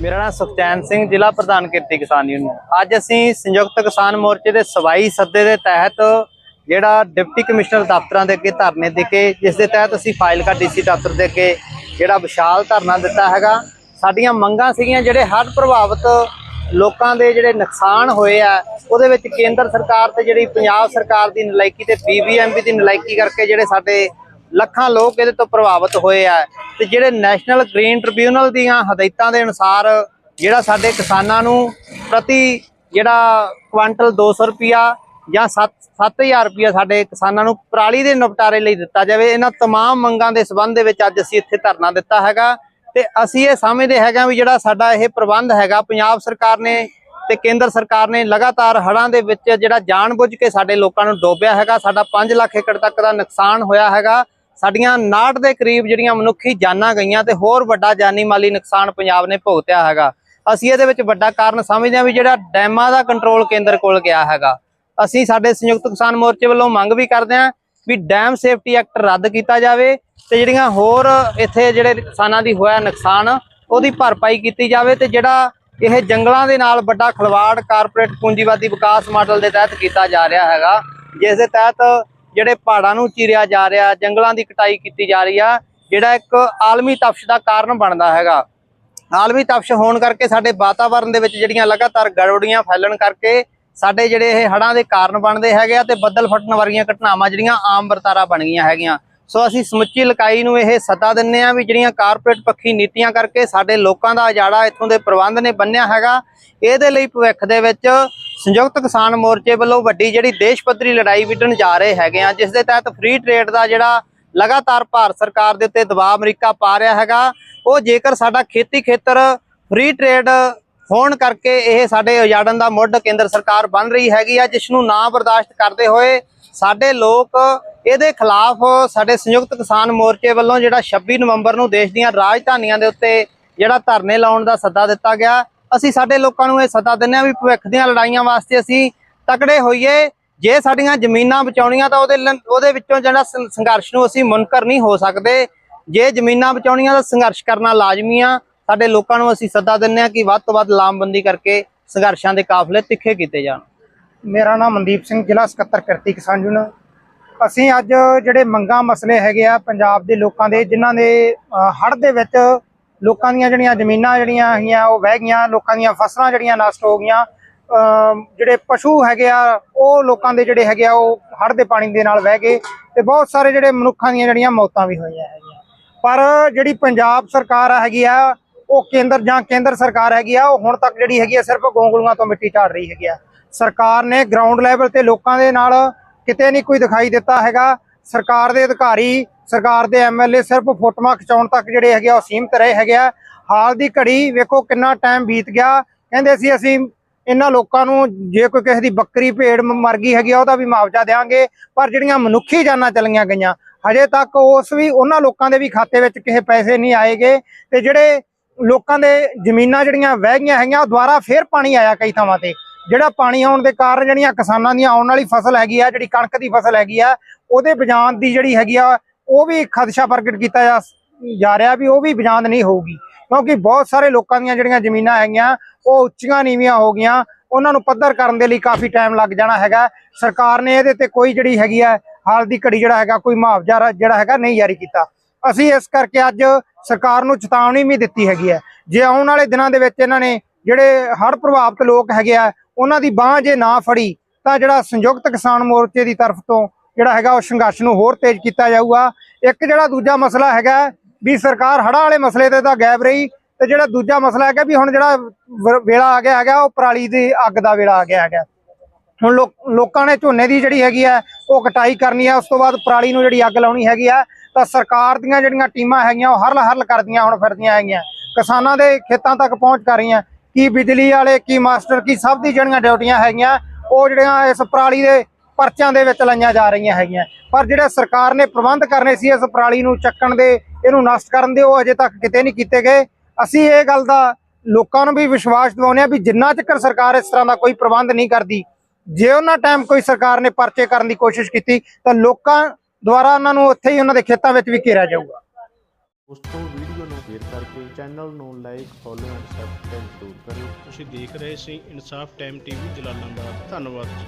ਮੇਰਾ ਨਾਮ ਸੁਖਚੈਨ ਸਿੰਘ, ਜ਼ਿਲ੍ਹਾ ਪ੍ਰਧਾਨ ਕਿਰਤੀ ਕਿਸਾਨ ਯੂਨੀਅਨ। ਅੱਜ ਅਸੀਂ ਸੰਯੁਕਤ ਕਿਸਾਨ ਮੋਰਚੇ ਦੇ ਸਵਾਈ ਸੱਦੇ ਦੇ ਤਹਿਤ ਜਿਹੜਾ ਡਿਪਟੀ ਕਮਿਸ਼ਨਰ ਦਫ਼ਤਰਾਂ ਦੇ ਅੱਗੇ ਧਰਨੇ ਦੇ ਕੇ ਜਿਸ ਦੇ ਤਹਿਤ ਅਸੀਂ ਫਾਈਲ ਡੀਸੀ ਦਫ਼ਤਰ ਦੇ ਅੱਗੇ, ਜਿਹੜਾ ਵਿਸ਼ਾਲ ਧਰਨਾ ਦਿੱਤਾ ਹੈਗਾ। ਸਾਡੀਆਂ ਮੰਗਾਂ ਸੀਗੀਆਂ ਜਿਹੜੇ ਹੜ੍ਹ ਪ੍ਰਭਾਵਿਤ ਲੋਕਾਂ ਦੇ ਜਿਹੜੇ ਨੁਕਸਾਨ ਹੋਏ ਆ, ਉਹਦੇ ਵਿੱਚ ਕੇਂਦਰ ਸਰਕਾਰ ਤੇ ਜਿਹੜੀ ਪੰਜਾਬ ਸਰਕਾਰ ਦੀ ਨਲਾਇਕੀ ਤੇ ਬੀਬੀਐਮਬੀ ਦੀ ਨਲਾਇਕੀ ਕਰਕੇ ਜਿਹੜੇ ਸਾਡੇ ਲੱਖਾਂ ਲੋਕ ਇਹਦੇ ਤੋਂ ਪ੍ਰਭਾਵਿਤ ਹੋਏ ਆ ਤੇ ਜਿਹੜੇ ਨੈਸ਼ਨਲ ਗ੍ਰੀਨ ਟ੍ਰਿਬਿਊਨਲ ਦੀਆਂ ਹਦਾਇਤਾਂ ਦੇ ਅਨੁਸਾਰ ਜਿਹੜਾ ਸਾਡੇ ਕਿਸਾਨਾਂ ਨੂੰ ਪ੍ਰਤੀ ਜਿਹੜਾ ਕੁਆਂਟਲ 200 ਰੁਪਿਆ ਜਾਂ 7 7000 ਰੁਪਿਆ ਸਾਡੇ ਕਿਸਾਨਾਂ ਨੂੰ ਪਰਾਲੀ ਦੇ ਨਿਪਟਾਰੇ ਲਈ ਦਿੱਤਾ ਜਾਵੇ ਇਹਨਾਂ तमाम ਮੰਗਾਂ ਦੇ ਸਬੰਧ ਦੇ ਵਿੱਚ ਅੱਜ ਅਸੀਂ ਇੱਥੇ ਧਰਨਾ ਦਿੱਤਾ ਹੈਗਾ ਤੇ ਅਸੀਂ ਇਹ ਸਮਝਦੇ ਹੈਗਾ ਵੀ ਜਿਹੜਾ ਸਾਡਾ ਇਹ ਪ੍ਰਬੰਧ ਹੈਗਾ ਪੰਜਾਬ ਸਰਕਾਰ ਨੇ ਤੇ ਕੇਂਦਰ ਸਰਕਾਰ ਨੇ ਲਗਾਤਾਰ ਹੜ੍ਹਾਂ ਦੇ ਵਿੱਚ ਜਿਹੜਾ ਜਾਣਬੁੱਝ ਕੇ ਸਾਡੇ ਲੋਕਾਂ ਨੂੰ ਡੋਬਿਆ ਹੈਗਾ ਸਾਡਾ 5 ਲੱਖ ਏਕੜ ਤੱਕ ਦਾ ਨੁਕਸਾਨ ਹੋਇਆ ਹੈਗਾ ਸਾਡੀਆਂ 69 ਦੇ ਕਰੀਬ ਜਿਹੜੀਆਂ ਮਨੁੱਖੀ ਜਾਨਾਂ ਗਈਆਂ ਤੇ ਹੋਰ ਵੱਡਾ ਜਾਨੀ ਮਾਲੀ ਨੁਕਸਾਨ ਪੰਜਾਬ ਨੇ ਭੁਗਤਿਆ ਹੈਗਾ। ਅਸੀਂ ਇਹਦੇ ਵਿੱਚ ਵੱਡਾ ਕਾਰਨ ਸਮਝਦੇ ਹਾਂ ਵੀ ਜਿਹੜਾ ਡੈਮਾਂ ਦਾ ਕੰਟਰੋਲ ਕੇਂਦਰ ਕੋਲ ਗਿਆ ਹੈਗਾ। ਅਸੀਂ ਸਾਡੇ ਸੰਯੁਕਤ ਕਿਸਾਨ ਮੋਰਚੇ ਵੱਲੋਂ ਮੰਗ ਵੀ ਕਰਦੇ ਹਾਂ ਵੀ ਡੈਮ ਸੇਫਟੀ ਐਕਟ ਰੱਦ ਕੀਤਾ ਜਾਵੇ ਤੇ ਜਿਹੜੀਆਂ ਹੋਰ ਇੱਥੇ ਜਿਹੜੇ ਕਿਸਾਨਾਂ ਦੀ ਹੋਇਆ ਨੁਕਸਾਨ, ਉਹਦੀ ਭਰਪਾਈ ਕੀਤੀ ਜਾਵੇ ਤੇ ਜਿਹੜਾ ਇਹ ਜੰਗਲਾਂ ਦੇ ਨਾਲ ਵੱਡਾ ਖਲਵਾੜ ਕਾਰਪੋਰੇਟ ਪੂੰਜੀਵਾਦੀ ਵਿਕਾਸ ਮਾਡਲ ਦੇ ਤਹਿਤ ਕੀਤਾ ਜਾ ਰਿਹਾ ਹੈਗਾ, ਜਿਸ ਦੇ ਤਹਿਤ ਜਿਹੜੇ ਪਹਾੜਾਂ ਨੂੰ ਚੀਰਿਆ ਜਾ ਰਿਹਾ, ਜੰਗਲਾਂ ਦੀ ਕਟਾਈ ਕੀਤੀ ਜਾ ਰਹੀ ਆ, ਜਿਹੜਾ ਇੱਕ ਆਲਮੀ ਤਪਸ਼ ਦਾ ਕਾਰਨ ਬਣਦਾ ਹੈਗਾ। ਆਲਮੀ ਤਪਸ਼ ਹੋਣ ਕਰਕੇ ਸਾਡੇ ਵਾਤਾਵਰਣ ਦੇ ਵਿੱਚ ਜਿਹੜੀਆਂ ਲਗਾਤਾਰ ਗੜਬੜੀਆਂ ਫੈਲਣ ਕਰਕੇ ਸਾਡੇ ਜਿਹੜੇ ਇਹ ਹੜ੍ਹਾਂ ਦੇ ਕਾਰਨ ਬਣਦੇ ਹੈਗੇ ਆ ਤੇ ਬੱਦਲ ਫਟਣ ਵਰਗੀਆਂ ਘਟਨਾਵਾਂ ਜਿਹੜੀਆਂ ਆਮ ਵਰਤਾਰਾ ਬਣ ਗਈਆਂ ਹੈਗੀਆਂ। ਸੋ ਅਸੀਂ ਸਮੁੱਚੀ ਲਕਾਈ ਨੂੰ ਇਹ ਸੱਦਾ ਦਿੰਨੇ ਆ ਵੀ ਜਿਹੜੀਆਂ ਕਾਰਪੋਰੇਟ ਪੱਖੀ ਨੀਤੀਆਂ ਕਰਕੇ ਸਾਡੇ ਲੋਕਾਂ ਦਾ ਉਜਾੜਾ ਇੱਥੋਂ ਦੇ ਪ੍ਰਬੰਧ ਨੇ ਬੰਨਿਆ ਹੈਗਾ। ਇਹਦੇ ਲਈ ਭਵਿੱਖ ਦੇ ਵਿੱਚ ਸੰਯੁਕਤ ਕਿਸਾਨ ਮੋਰਚੇ ਵੱਲੋਂ ਵੱਡੀ ਜਿਹੜੀ ਦੇਸ਼ ਪੱਧਰੀ ਲੜਾਈ ਵਿੱਢਣ ਜਾ ਰਹੇ ਹੈਗੇ ਆ, ਜਿਸ ਦੇ ਤਹਿਤ ਫ੍ਰੀ ਟ੍ਰੇਡ ਦਾ ਜਿਹੜਾ ਲਗਾਤਾਰ ਭਾਰਤ ਸਰਕਾਰ ਦੇ ਉੱਤੇ ਦਬਾਅ ਅਮਰੀਕਾ ਪਾ ਰਿਹਾ ਹੈਗਾ। ਉਹ ਜੇਕਰ ਸਾਡਾ ਖੇਤੀ ਖੇਤਰ ਫ੍ਰੀ ਟ੍ਰੇਡ ਹੋਣ ਕਰਕੇ ਇਹ ਸਾਡੇ ਉਜਾੜਨ ਦਾ ਮੁੱਢ ਕੇਂਦਰ ਸਰਕਾਰ ਬਣ ਰਹੀ ਹੈਗੀ ਆ, ਜਿਸ ਨੂੰ ਨਾ ਬਰਦਾਸ਼ਤ ਕਰਦੇ ਹੋਏ ਸਾਡੇ ਲੋਕ ਇਹਦੇ ਖਿਲਾਫ ਸਾਡੇ ਸੰਯੁਕਤ ਕਿਸਾਨ ਮੋਰਚੇ ਵੱਲੋਂ ਜਿਹੜਾ 26 ਨਵੰਬਰ ਨੂੰ ਦੇਸ਼ ਦੀਆਂ ਰਾਜਧਾਨੀਆਂ ਦੇ ਉੱਤੇ ਜਿਹੜਾ ਧਰਨੇ ਲਾਉਣ ਦਾ ਸੱਦਾ ਦਿੱਤਾ ਗਿਆ। ਅਸੀਂ ਸਾਡੇ ਲੋਕਾਂ ਨੂੰ ਇਹ ਸੱਦਾ ਦਿੰਦੇ ਹਾਂ ਵੀ ਭਵਿੱਖ ਦੀਆਂ ਲੜਾਈਆਂ ਵਾਸਤੇ ਅਸੀਂ ਤਕੜੇ ਹੋਈਏ। ਜੇ ਸਾਡੀਆਂ ਜ਼ਮੀਨਾਂ ਬਚਾਉਣੀਆਂ ਤਾਂ ਉਹਦੇ ਲ- ਉਹਦੇ ਵਿੱਚੋਂ ਜਿਹੜਾ ਸੰਘਰਸ਼ ਨੂੰ ਅਸੀਂ ਮੁਨਕਰ ਨਹੀਂ ਹੋ ਸਕਦੇ। ਜੇ ਜ਼ਮੀਨਾਂ ਬਚਾਉਣੀਆਂ ਤਾਂ ਸੰਘਰਸ਼ ਕਰਨਾ ਲਾਜ਼ਮੀ ਆ। ਸਾਡੇ ਲੋਕਾਂ ਨੂੰ ਅਸੀਂ ਸੱਦਾ ਦਿੰਦੇ ਹਾਂ ਕਿ ਵੱਧ ਤੋਂ ਵੱਧ ਲਾਮਬੰਦੀ ਕਰਕੇ ਸੰਘਰਸ਼ਾਂ ਦੇ ਕਾਫਲੇ ਤਿੱਖੇ ਕੀਤੇ ਜਾਣ। ਮੇਰਾ ਨਾਮ ਮਨਦੀਪ ਸਿੰਘ, ਜ਼ਿਲ੍ਹਾ ਸਕੱਤਰ ਕਿਰਤੀ ਕਿਸਾਨ ਯੂਨੀਅਨ। ਅਸੀਂ ਅੱਜ ਜਿਹੜੇ ਮੰਗਾਂ ਮਸਲੇ ਹੈਗੇ ਆ ਪੰਜਾਬ ਦੇ ਲੋਕਾਂ ਦੇ, ਜਿਨ੍ਹਾਂ ਦੇ ਹੜ੍ਹ ਦੇ ਵਿੱਚ ਲੋਕਾਂ ਦੀਆਂ ਜਿਹੜੀਆਂ ਜ਼ਮੀਨਾਂ ਜਿਹੜੀਆਂ ਹੈਗੀਆਂ, ਉਹ ਵਹਿ ਗਈਆਂ, ਲੋਕਾਂ ਦੀਆਂ ਫਸਲਾਂ ਜਿਹੜੀਆਂ ਨਸ਼ਟ ਹੋ ਗਈਆਂ ਜਿਹੜੇ ਪਸ਼ੂ ਹੈਗੇ ਆ, ਉਹ ਲੋਕਾਂ ਦੇ ਜਿਹੜੇ ਹੈਗੇ ਆ, ਉਹ ਹੜ੍ਹ ਦੇ ਪਾਣੀ ਦੇ ਨਾਲ ਵਹਿ ਗਏ ਤੇ ਬਹੁਤ ਸਾਰੇ ਜਿਹੜੇ ਮਨੁੱਖਾਂ ਦੀਆਂ ਜਿਹੜੀਆਂ ਮੌਤਾਂ ਵੀ ਹੋਈਆਂ ਹੈਗੀਆਂ। ਪਰ ਜਿਹੜੀ ਪੰਜਾਬ ਸਰਕਾਰ ਹੈਗੀ ਆ, ਉਹ ਕੇਂਦਰ ਜਾਂ ਕੇਂਦਰ ਸਰਕਾਰ ਹੈਗੀ ਆ, ਉਹ ਹੁਣ ਤੱਕ ਜਿਹੜੀ ਹੈਗੀ ਆ, ਸਿਰਫ ਗੋਂਗਲੂਆਂ ਤੋਂ ਮਿੱਟੀ ਝਾੜ ਰਹੀ ਹੈਗੀ ਆ। ਸਰਕਾਰ ਨੇ ਗਰਾਊਂਡ ਲੈਵਲ ਤੇ ਲੋਕਾਂ ਦੇ ਨਾਲ ਕਿਤੇ ਨਹੀਂ ਕੋਈ ਦਿਖਾਈ ਦਿੱਤਾ ਹੈਗਾ ਸਰਕਾਰ ਦੇ ਅਧਿਕਾਰੀ, ਸਰਕਾਰ ਦੇ ਐਮਐਲਏ ਸਿਰਫ ਫੋਟੋਆਂ ਖਿਚਾਉਣ ਤੱਕ ਜਿਹੜੇ ਹੈਗੇ ਆ ਉਹ ਸੀਮਤ ਰਹੇ ਹੈਗੇ ਆ। ਹਾਲ ਦੀ ਘੜੀ ਵੇਖੋ ਕਿੰਨਾ ਟਾਈਮ ਬੀਤ ਗਿਆ। ਕਹਿੰਦੇ ਸੀ ਅਸੀਂ ਇਹਨਾਂ ਲੋਕਾਂ ਨੂੰ ਜੇ ਕੋਈ ਕਿਸੇ ਦੀ ਬੱਕਰੀ ਭੇਡ ਮ- ਮਰ ਗਈ ਹੈਗੀ ਆ, ਉਹਦਾ ਵੀ ਮੁਆਵਜ਼ਾ ਦੇਵਾਂਗੇ ਪਰ ਜਿਹੜੀਆਂ ਮਨੁੱਖੀ ਜਾਨਾਂ ਚਲੀਆਂ ਗਈਆਂ, ਹਜੇ ਤੱਕ ਉਸ ਵੀ ਉਹਨਾਂ ਲੋਕਾਂ ਦੇ ਵੀ ਖਾਤੇ ਵਿੱਚ ਕਿਸੇ ਪੈਸੇ ਨਹੀਂ ਆਏਗੇ ਤੇ ਜਿਹੜੇ ਲੋਕਾਂ ਦੇ ਜ਼ਮੀਨਾਂ ਜਿਹੜੀਆਂ ਵਹਿ ਗਈਆਂ ਹੈਗੀਆਂ, ਉਹ ਦੁਬਾਰਾ ਫੇਰ ਪਾਣੀ ਆਇਆ ਕਈ ਥਾਵਾਂ ਤੇ। ਜਿਹੜਾ ਪਾਣੀ ਆਉਣ ਦੇ ਕਾਰਨ ਜਿਹੜੀਆਂ ਕਿਸਾਨਾਂ ਦੀਆਂ ਆਉਣ ਵਾਲੀ ਫਸਲ ਹੈਗੀ ਆ, ਜਿਹੜੀ ਕਣਕ ਦੀ ਫਸਲ ਹੈਗੀ ਆ ਉਹਦੇ ਬਜਾਨ ਦੀ ਜਿਹੜੀ ਹੈਗੀ ਆ, ਉਹ ਵੀ ਖਦਸ਼ਾ ਪ੍ਰਗਟ ਕੀਤਾ ਜਾ ਜਾ ਰਿਹਾ ਵੀ ਉਹ ਵੀ ਬਜਾਨ ਨਹੀਂ ਹੋਊਗੀ। ਕਿਉਂਕਿ ਬਹੁਤ ਸਾਰੇ ਲੋਕਾਂ ਦੀਆਂ ਜਿਹੜੀਆਂ ਜ਼ਮੀਨਾਂ ਹੈਗੀਆਂ, ਉਹ ਉੱਚੀਆਂ ਨੀਵੀਆਂ ਹੋ ਗਈਆਂ। ਉਹਨਾਂ ਨੂੰ ਪੱਧਰ ਕਰਨ ਦੇ ਲਈ ਕਾਫੀ ਟਾਈਮ ਲੱਗ ਜਾਣਾ ਹੈਗਾ। ਸਰਕਾਰ ਨੇ ਇਹਦੇ ਤੇ ਕੋਈ ਜਿਹੜੀ ਹੈਗੀ ਆ, ਹਾਲ ਦੀ ਘੜੀ ਜਿਹੜਾ ਹੈਗਾ, ਕੋਈ ਮੁਆਵਜ਼ਾ ਜਿਹੜਾ ਹੈਗਾ ਨਹੀਂ ਜਾਰੀ ਕੀਤਾ। ਅਸੀਂ ਇਸ ਕਰਕੇ ਅੱਜ ਸਰਕਾਰ ਨੂੰ ਚੇਤਾਵਨੀ ਵੀ ਦਿੱਤੀ ਹੈਗੀ ਹੈ ਜੇ ਆਉਣ ਵਾਲੇ ਦਿਨਾਂ ਦੇ ਵਿੱਚ ਇਹਨਾਂ ਨੇ ਜਿਹੜੇ ਹੜ੍ਹ ਪ੍ਰਭਾਵਿਤ ਲੋਕ ਹੈਗੇ ਆ, ਉਹਨਾਂ ਦੀ ਬਾਹ ਜੇ ਨਾ ਫੜੀ, ਤਾਂ ਜਿਹੜਾ ਸੰਯੁਕਤ ਕਿਸਾਨ ਮੋਰਚੇ ਦੀ ਤਰਫ ਤੋਂ ਜਿਹੜਾ ਹੈਗਾ ਉਹ ਸੰਘਰਸ਼ ਨੂੰ ਹੋਰ ਤੇਜ਼ ਕੀਤਾ ਜਾਊਗਾ। ਇੱਕ ਜਿਹੜਾ ਦੂਜਾ ਮਸਲਾ ਹੈਗਾ ਵੀ ਸਰਕਾਰ ਹੜ੍ਹਾਂ ਵਾਲੇ ਮਸਲੇ ਤੇ ਤਾਂ ਗਾਇਬ ਰਹੀ, ਤੇ ਜਿਹੜਾ ਦੂਜਾ ਮਸਲਾ ਹੈਗਾ ਵੀ ਹੁਣ ਜਿਹੜਾ ਵ- ਵੇਲਾ ਆ ਗਿਆ ਹੈਗਾ, ਉਹ ਪਰਾਲੀ ਦੀ ਅੱਗ ਦਾ ਵੇਲਾ ਆ ਗਿਆ ਹੈਗਾ। ਹੁਣ ਲੋਕ- ਲੋਕਾਂ ਨੇ ਝੋਨੇ ਦੀ ਜਿਹੜੀ ਹੈਗੀ ਆ ਉਹ ਕਟਾਈ ਕਰਨੀ ਆ ਉਸ ਤੋਂ ਬਾਅਦ ਪਰਾਲੀ ਨੂੰ ਜਿਹੜੀ ਅੱਗ ਲਾਉਣੀ ਹੈਗੀ ਆ ਤਾਂ ਸਰਕਾਰ ਦੀਆਂ ਜਿਹੜੀਆਂ ਟੀਮਾਂ ਹੈਗੀਆਂ, ਉਹ ਹਰਲ ਹਰਲ ਕਰਦੀਆਂ, ਹੁਣ ਫਿਰਦੀਆਂ ਹੈਗੀਆਂ। ਕਿਸਾਨਾਂ ਦੇ ਖੇਤਾਂ ਤੱਕ ਪਹੁੰਚ ਕਰ ਰਹੀਆਂ। ਕੀ ਬਿਜਲੀ ਵਾਲੇ, ਕੀ ਮਾਸਟਰ, ਕੀ ਸਭ ਦੀ ਜਿਹੜੀਆਂ ਡਿਊਟੀਆਂ ਹੈਗੀਆਂ, ਉਹ ਜਿਹੜੀਆਂ ਇਸ ਪਰਾਲੀ ਦੇ ਪਰਚਿਆਂ ਦੇ ਵਿੱਚ ਲਾਈਆਂ ਜਾ ਰਹੀਆਂ ਹੈਗੀਆਂ। ਪਰ ਜਿਹੜੇ ਸਰਕਾਰ ਨੇ ਪ੍ਰਬੰਧ ਕਰਨੇ ਸੀ ਇਸ ਪਰਾਲੀ ਨੂੰ ਚੱਕਣ ਦੇ ਇਹਨੂੰ ਨਸ਼ਟ ਕਰਨ ਦੇ ਉਹ ਅਜੇ ਤੱਕ ਕਿਤੇ ਨਹੀਂ ਕੀਤੇ ਗਏ। ਅਸੀਂ ਇਹ ਗੱਲ ਦਾ ਲੋਕਾਂ ਨੂੰ ਵੀ ਵਿਸ਼ਵਾਸ ਦਿਵਾਉਂਦੇ ਆ ਵੀ ਜਿੰਨਾ ਚਿਰ ਸਰਕਾਰ ਇਸ ਤਰ੍ਹਾਂ ਦਾ ਕੋਈ ਪ੍ਰਬੰਧ ਨਹੀਂ ਕਰਦੀ ਜੇ ਉਹਨਾਂ ਟਾਈਮ ਕੋਈ ਸਰਕਾਰ ਨੇ ਪਰਚੇ ਕਰਨ ਦੀ ਕੋਸ਼ਿਸ਼ ਕੀਤੀ ਤਾਂ ਲੋਕਾਂ ਦੁਆਰਾ ਉਹਨਾਂ ਨੂੰ ਉੱਥੇ ਹੀ ਉਹਨਾਂ ਦੇ ਖੇਤਾਂ ਵਿੱਚ ਵੀ ਘੇਰਿਆ ਜਾਊਗਾ। ਉਸ ਤੋਂ ਵੀਡੀਓ ਨੂੰ ਸ਼ੇਅਰ ਕਰਕੇ ਚੈਨਲ ਨੂੰ ਲਾਈਕ ਫੋਲੋ ਐਂਡ ਸਬਸਕ੍ਰਾਈਬ ਜ਼ਰੂਰ ਕਰਿਓ। ਤੁਸੀਂ ਦੇਖ ਰਹੇ ਸੀ ਇਨਸਾਫ ਟਾਈਮ ਟੀਵੀ ਜਲਾਲਾਬਾਦ। ਧੰਨਵਾਦ ਜੀ।